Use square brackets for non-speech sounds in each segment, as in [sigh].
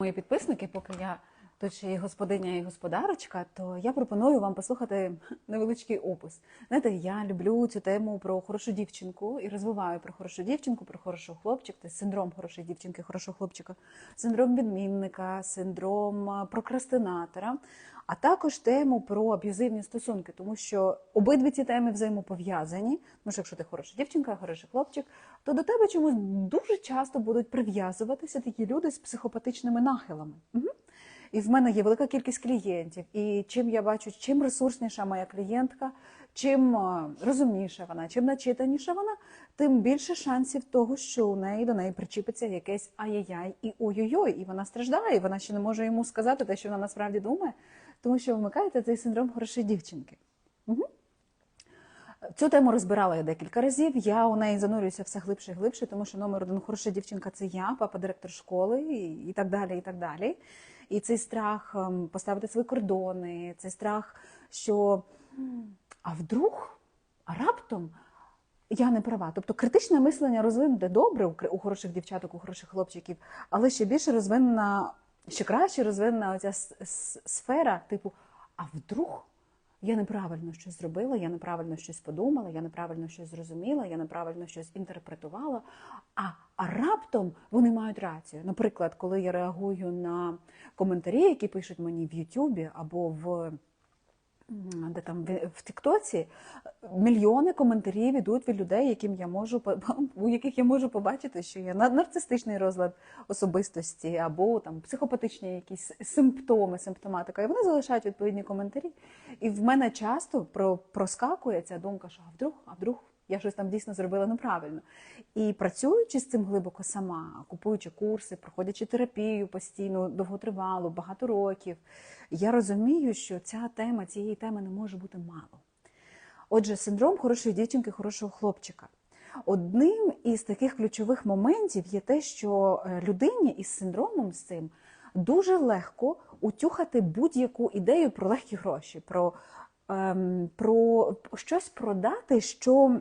Мої підписники, поки я тут ще господиня, і господарочка, то я пропоную вам послухати невеличкий опис. Знаєте, я люблю цю тему про хорошу дівчинку і розвиваю про хорошу дівчинку, про хорошого хлопчика, це синдром хорошої дівчинки, хорошого хлопчика, синдром відмінника, синдром прокрастинатора, а також тему про аб'юзивні стосунки, тому що обидві ці теми взаємопов'язані. Тому що якщо ти хороша дівчинка, хороший хлопчик, то до тебе чомусь дуже часто будуть прив'язуватися такі люди з психопатичними нахилами. Угу. І в мене є велика кількість клієнтів. І чим я бачу, чим ресурсніша моя клієнтка, чим розумніша вона, чим начитаніша вона, тим більше шансів того, що у неї до неї причіпиться якесь ай-яй-яй і ой-ой-ой, і вона страждає, і вона ще не може йому сказати те, що вона насправді думає, тому що вмикаєте цей синдром хорошої дівчинки. Угу. Цю тему розбирала я декілька разів. Я у неї занурююся все глибше і глибше, тому що номер один хороша дівчинка це я, папа директор школи, і так далі. І так далі. І цей страх ем, поставити свої кордони, цей страх, що а вдруг, а раптом я не права. Тобто критичне мислення розвинуте добре у, хороших дівчаток, у хороших хлопчиків, але ще більше розвинена, ще краще розвинена оця сфера, типу, а вдруг я неправильно щось зробила, я неправильно щось подумала, я неправильно щось зрозуміла, я неправильно щось інтерпретувала. А, а раптом вони мають рацію. Наприклад, коли я реагую на коментарі, які пишуть мені в Ютубі або в де там в- Тіктоці, мільйони коментарів ідуть від людей, яким я можу [laughs] у яких я можу побачити, що є на- нарцистичний розлад особистості або там психопатичні якісь симптоми, симптоматика. І вони залишають відповідні коментарі. І в мене часто про, проскакує ця думка, що а вдруг, а вдруг я щось там дійсно зробила неправильно. І працюючи з цим глибоко сама, купуючи курси, проходячи терапію постійно, довготривалу, багато років, я розумію, що ця тема, цієї теми не може бути мало. Отже, синдром хорошої дівчинки, хорошого хлопчика. Одним із таких ключових моментів є те, що е, людині із синдромом з цим дуже легко утюхати будь-яку ідею про легкі гроші, про, ем, про щось продати, що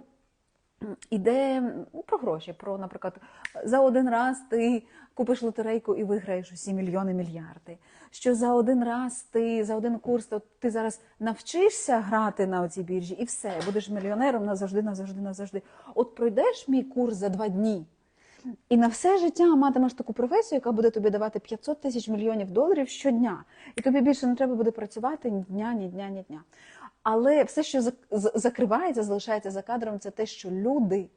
іде ну, про гроші, про, наприклад, за один раз ти купиш лотерейку і виграєш усі мільйони мільярди. Що за один раз ти за один курс то ти зараз навчишся грати на цій біржі, і все, будеш мільйонером назавжди, назавжди, назавжди. От пройдеш мій курс за два дні. І на все життя матимеш таку професію, яка буде тобі давати 500 тисяч мільйонів доларів щодня. І тобі більше не треба буде працювати ні дня, ні дня, ні дня. Але все, що зак- закривається, залишається за кадром, це те, що люди,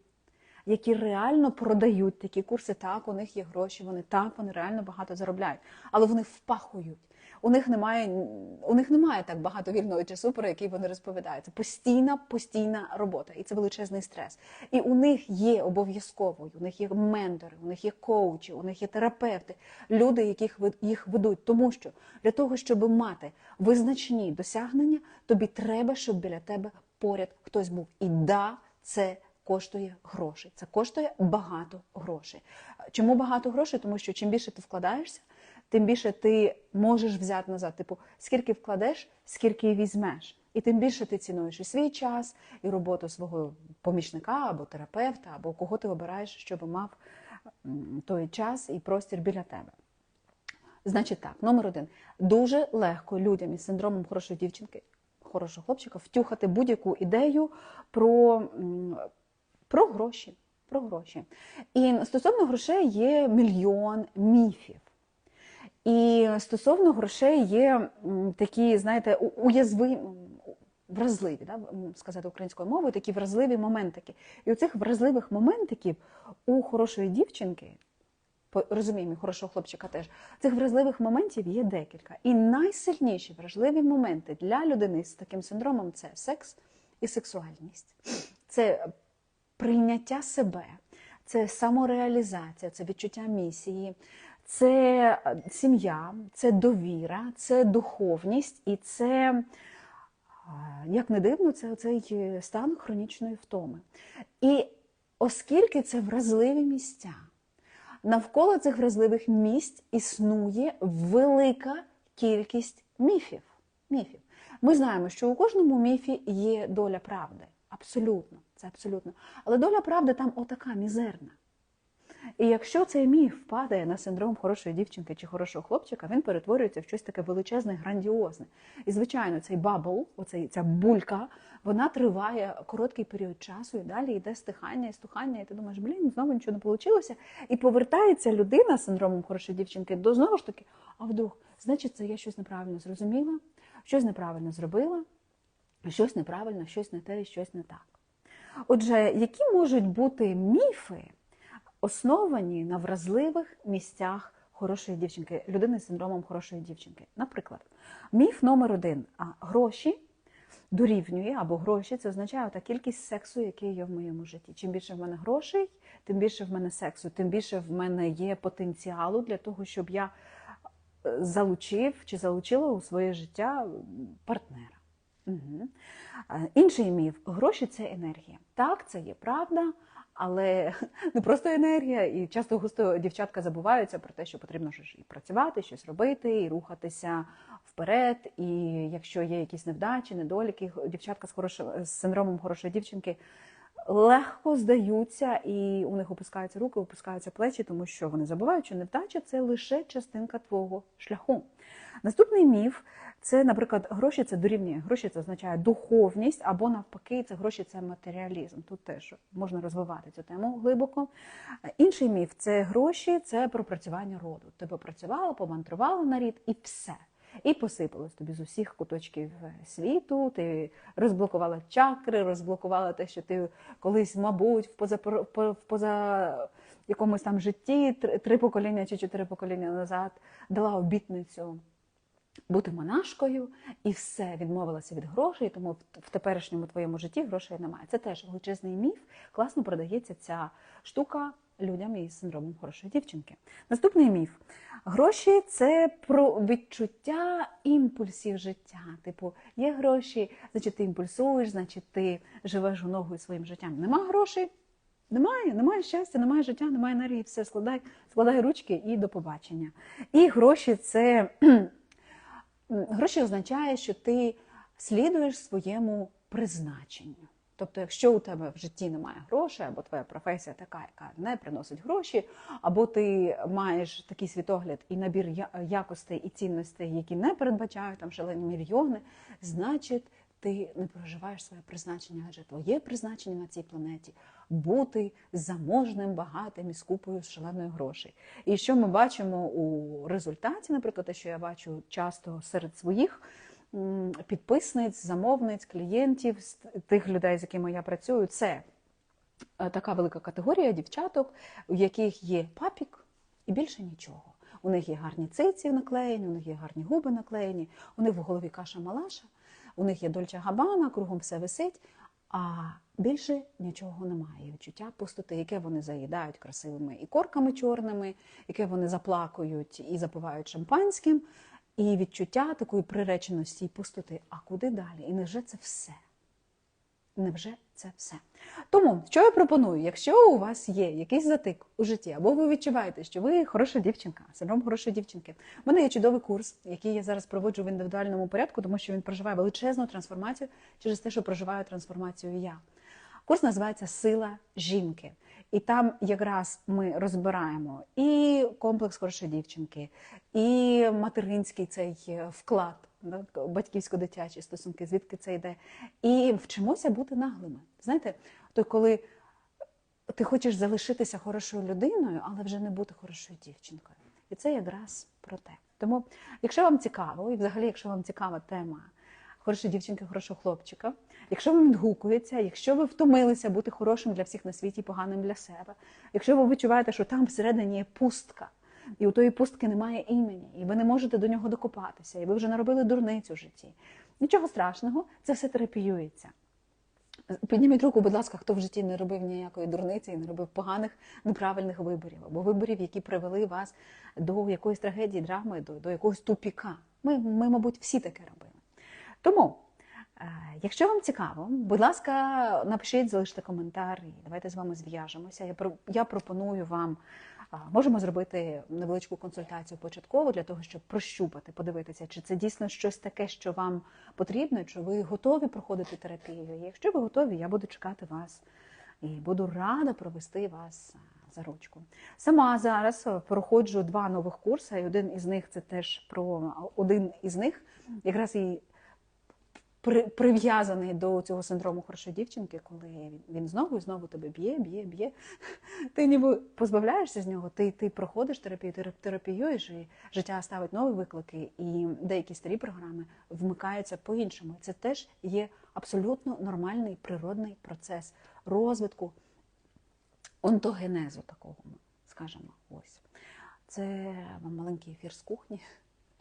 які реально продають такі курси, так, у них є гроші, вони так, вони реально багато заробляють, але вони впахують. У них немає, у них немає так багато вільного часу, про який вони розповідають. Це постійна, постійна робота, і це величезний стрес. І у них є обов'язково, у них є ментори, у них є коучі, у них є терапевти, люди, яких їх ведуть. Тому що для того, щоб мати визначні досягнення, тобі треба, щоб біля тебе поряд хтось був. І да, це коштує грошей. Це коштує багато грошей. Чому багато грошей? Тому що чим більше ти вкладаєшся, тим більше ти можеш взяти назад. Типу, скільки вкладеш, скільки і візьмеш. І тим більше ти цінуєш і свій час, і роботу свого помічника або терапевта, або кого ти обираєш, щоб мав той час і простір біля тебе. Значить так, номер один. Дуже легко людям із синдромом хорошої дівчинки, хорошого хлопчика втюхати будь-яку ідею про, про гроші. Про гроші. І стосовно грошей є мільйон міфів. І стосовно грошей є такі, знаєте, уязви, вразливі, да, сказати українською мовою, такі вразливі моментики. І у цих вразливих моментиків у хорошої дівчинки, розуміємо, хорошого хлопчика теж, цих вразливих моментів є декілька. І найсильніші вражливі моменти для людини з таким синдромом це секс і сексуальність. Це прийняття себе, це самореалізація, це відчуття місії, це е, сім'я, це довіра, це духовність і це, як не дивно, це цей е, стан хронічної втоми. І оскільки це вразливі місця, навколо цих вразливих місць існує велика кількість міфів. міфів. Ми знаємо, що у кожному міфі є доля правди. Абсолютно, це абсолютно. Але доля правди там отака мізерна. І якщо цей міф падає на синдром хорошої дівчинки чи хорошого хлопчика, він перетворюється в щось таке величезне, грандіозне. І, звичайно, цей бабл, оцей, ця булька, вона триває короткий період часу, і далі йде стихання і стухання, і ти думаєш, блін, знову нічого не вийшло. І повертається людина з синдромом хорошої дівчинки до знову ж таки, а вдруг, значить, це я щось неправильно зрозуміла, щось неправильно зробила, щось неправильно, щось не те щось не так. Отже, які можуть бути міфи, основані на вразливих місцях хорошої дівчинки, людини з синдромом хорошої дівчинки? Наприклад, міф номер один: а гроші дорівнює або гроші це означає та кількість сексу, який є в моєму житті. Чим більше в мене грошей, тим більше в мене сексу, тим більше в мене є потенціалу для того, щоб я е, залучив чи залучила у своє життя партнера. Угу. Інший міф гроші це енергія. Так, це є правда, але не просто енергія, і часто густо дівчатка забуваються про те, що потрібно щось і працювати, щось робити, і рухатися вперед. І якщо є якісь невдачі, недоліки, дівчатка з хорошим з синдромом хорошої дівчинки легко здаються, і у них опускаються руки, опускаються плечі, тому що вони забувають, що невдача це лише частинка твого шляху. Наступний міф це, наприклад, гроші це дорівнює. Гроші це означає духовність, або навпаки, це гроші це матеріалізм. Тут теж можна розвивати цю тему глибоко. Інший міф це гроші, це пропрацювання роду. Ти попрацювала, помантрувала на рід і все. І посипалось тобі з усіх куточків світу. Ти розблокувала чакри, розблокувала те, що ти колись, мабуть, в поза, в поза якомусь там житті три покоління чи чотири покоління назад дала обітницю бути монашкою, і все відмовилася від грошей, тому в теперішньому твоєму житті грошей немає. Це теж величезний міф. Класно продається ця штука людям із синдромом хорошої дівчинки. Наступний міф: гроші це про відчуття імпульсів життя. Типу, є гроші, значить ти імпульсуєш, значить ти живеш у ногу своїм життям. Нема грошей. Немає, немає щастя, немає життя, немає енергії, все складай, складай ручки і до побачення. І гроші це [clears throat] гроші означає, що ти слідуєш своєму призначенню. Тобто, якщо у тебе в житті немає грошей, або твоя професія така, яка не приносить гроші, або ти маєш такий світогляд і набір якостей і цінностей, які не передбачають там шалені мільйони, значить ти не проживаєш своє призначення, адже твоє призначення на цій планеті бути заможним, багатим і з купою шаленої грошей. І що ми бачимо у результаті, наприклад, те, що я бачу часто серед своїх підписниць, замовниць, клієнтів, тих людей, з якими я працюю, це е, така велика категорія дівчаток, у яких є папік і більше нічого. У них є гарні циці наклеєні, у них є гарні губи наклеєні, у них в голові каша малаша, у них є дольча габана, кругом все висить, а більше нічого немає. Відчуття пустоти, яке вони заїдають красивими ікорками чорними, яке вони заплакують і запивають шампанським і відчуття такої приреченості і пустоти. А куди далі? І невже це все? Невже це все? Тому, що я пропоную, якщо у вас є якийсь затик у житті, або ви відчуваєте, що ви хороша дівчинка, синдром хорошої дівчинки, в мене є чудовий курс, який я зараз проводжу в індивідуальному порядку, тому що він проживає величезну трансформацію через те, що проживаю трансформацію я. Курс називається Сила жінки. І там якраз ми розбираємо і комплекс хорошої дівчинки, і материнський цей вклад, батьківсько-дитячі стосунки, звідки це йде. І вчимося бути наглими. Знаєте, то коли ти хочеш залишитися хорошою людиною, але вже не бути хорошою дівчинкою. І це якраз про те. Тому, якщо вам цікаво, і взагалі, якщо вам цікава тема хорошої дівчинки, хорошого хлопчика. Якщо вам відгукується, якщо ви втомилися бути хорошим для всіх на світі, поганим для себе, якщо ви відчуваєте, що там всередині є пустка, і у тої пустки немає імені, і ви не можете до нього докопатися, і ви вже наробили дурницю в житті. Нічого страшного, це все терапіюється. Підніміть руку, будь ласка, хто в житті не робив ніякої дурниці і не робив поганих, неправильних виборів, або виборів, які привели вас до якоїсь трагедії, драми, до до якогось тупіка. Ми, ми, мабуть, всі таке робили. Тому, е, якщо вам цікаво, будь ласка, напишіть, залиште коментар, і давайте з вами зв'яжемося. Я я пропоную вам, можемо зробити невеличку консультацію початково для того, щоб прощупати, подивитися, чи це дійсно щось таке, що вам потрібно, чи ви готові проходити терапію. І якщо ви готові, я буду чекати вас і буду рада провести вас за ручку. Сама зараз е, проходжу два нових курси, і один із них це теж про один із них, якраз і при- прив'язаний до цього синдрому хорошої дівчинки, коли він, він знову і знову тебе б'є, б'є, б'є. [laughs] Ти ніби позбавляєшся з нього, ти, ти проходиш терапію, ти терапіюєш, і життя ставить нові виклики, і деякі старі програми вмикаються по-іншому. Це теж є абсолютно нормальний природний процес розвитку онтогенезу такого, скажімо, ось. Це вам маленький ефір з кухні,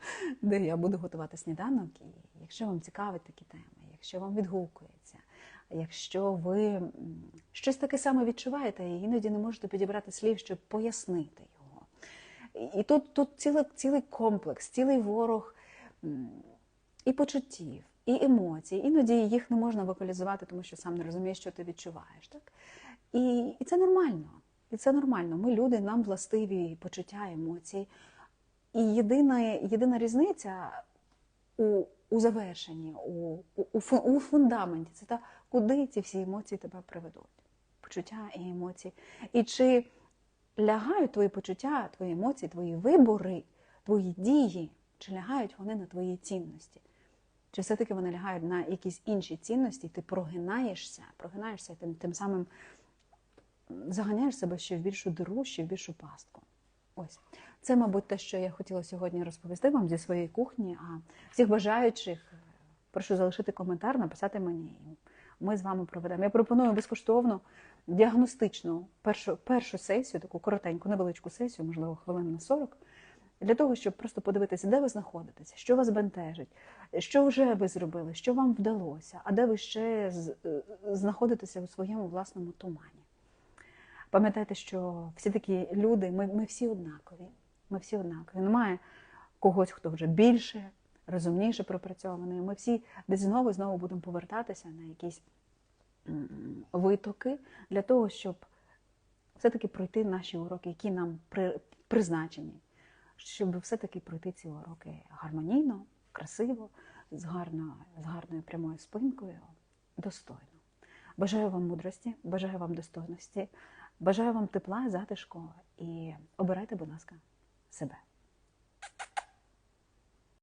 [laughs] де я буду готувати сніданок. І якщо вам цікавить такі теми, якщо вам відгукується, якщо ви щось таке саме відчуваєте, і іноді не можете підібрати слів, щоб пояснити його. І- тут, тут цілий, цілий комплекс, цілий ворог і почуттів, і емоцій. Іноді їх не можна вокалізувати, тому що сам не розумієш, що ти відчуваєш. Так? І, і це нормально. І це нормально. Ми люди, нам властиві почуття, емоції. І єдина, єдина різниця у, у завершенні, у, у, у фундаменті це та, куди ці всі емоції тебе приведуть. Почуття і емоції. І чи лягають твої почуття, твої емоції, твої вибори, твої дії, чи лягають вони на твої цінності? Чи все-таки вони лягають на якісь інші цінності, і ти прогинаєшся, прогинаєшся і тим, тим самим заганяєш себе ще в більшу диру, ще в більшу пастку. Ось. Це, мабуть, те, що я хотіла сьогодні розповісти вам зі своєї кухні. А всіх бажаючих е, прошу залишити коментар, написати мені. Ми з вами проведемо. Я пропоную безкоштовну діагностичну першу, першу сесію, таку коротеньку, невеличку сесію, можливо, хвилин на 40, для того, щоб просто подивитися, де ви знаходитеся, що вас бентежить, що вже ви зробили, що вам вдалося, а де ви ще е, знаходитеся у своєму власному тумані. Пам'ятайте, що всі такі люди, ми, ми всі однакові. Ми всі однакові. Немає когось, хто вже більше, розумніше пропрацьований. Ми всі десь знову і знову будемо повертатися на якісь витоки для того, щоб все-таки пройти наші уроки, які нам при, призначені, щоб все-таки пройти ці уроки гармонійно, красиво, з, гарно, з гарною прямою спинкою, достойно. Бажаю вам мудрості, бажаю вам достойності, бажаю вам тепла, затишку і обирайте, будь ласка, себе.